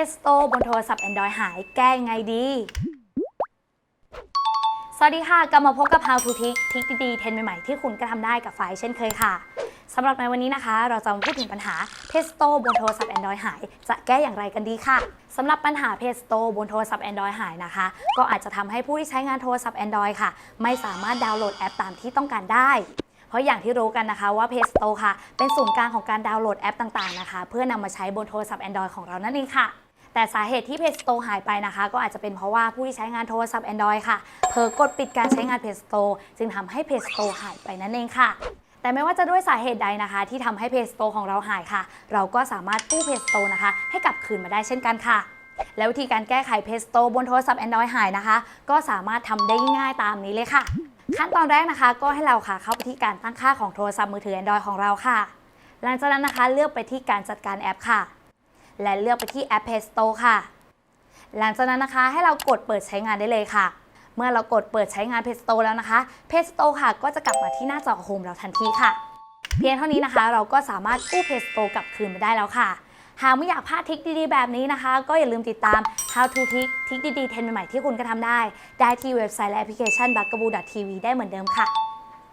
Presto บนโทรศัพท์ Android หายแก้ยังไงดี สวัสดีค่ะ กลับมาพบกับ How to Tick ทิกดีๆเทรนใหม่ๆ ที่คุณก็ทำได้กับไฟเช่นเคยค่ะสำหรับในวันนี้นะคะ เราจะมาพูดถึงปัญหา Play Store บนโทรศัพท์ Android หาย จะแก้อย่างไรกันดีค่ะสำหรับปัญหา Play Store บนโทรศัพท์ Android หายนะคะ ก็อาจจะทำให้ผู้ที่ใช้งานโทรศัพท์ Android ค่ะ ไม่สามารถดาวน์โหลดแอปตามที่ต้องการได้เพราะอย่างที่รู้กันนะคะว่า Play Store ค่ะ เป็นศูนย์กลางของการดาวน์โหลดแอปต่างๆนะคะ เพื่อนำมาใช้บนโทรศัพท์ Android ของเรานั่นเองค่ะ แต่สาเหตุที่ Play Store หายไปนะคะ ก็อาจจะเป็นเพราะว่าผู้ที่ใช้งานโทรศัพท์ Android ค่ะเผลอกดปิดการใช้งาน Play Store จึงทำให้ Play Store หายไปนั่นเองค่ะแต่ไม่ว่าจะด้วยสาเหตุใดนะคะ ที่ทำให้ Play Store ของเราหายค่ะ เราก็สามารถกู้ Play Store นะคะ ให้กลับคืนมาได้เช่นกันค่ะ แล้ววิธีการแก้ไข Play Store บนโทรศัพท์ Android หายนะคะ ก็สามารถทำได้ง่ายตามนี้เลยค่ะ ขั้นตอนแรกนะคะก็ให้เราค่ะเข้าไปที่การตั้งค่าของโทรศัพท์มือถือ Android ของเราค่ะ หลังจากนั้นนะคะเลือกไปที่การจัดการแอปค่ะ และเลือกไปที่แอป Play Store ค่ะ หลังจากนั้นนะคะให้เรากดเปิดใช้งานได้เลยค่ะ เมื่อเรากดเปิดใช้งาน Play Store แล้วนะคะ Play Store ค่ะ ก็จะกลับมาที่หน้าจอโฮมเราทันทีค่ะ เพียงเท่านี้นะคะ เราก็สามารถกู้ Play Store กลับคืนมาได้แล้วค่ะ หากไม่อยากพลาดทริคดีๆ แบบนี้นะคะ ก็อย่าลืมติดตาม How to Tik ทริคดีๆเทรนใหม่ๆที่คุณก็ทำได้ ได้ที่เว็บไซต์และแอปพลิเคชัน b u g a b o o TV ได้เหมือนเดิมค่ะ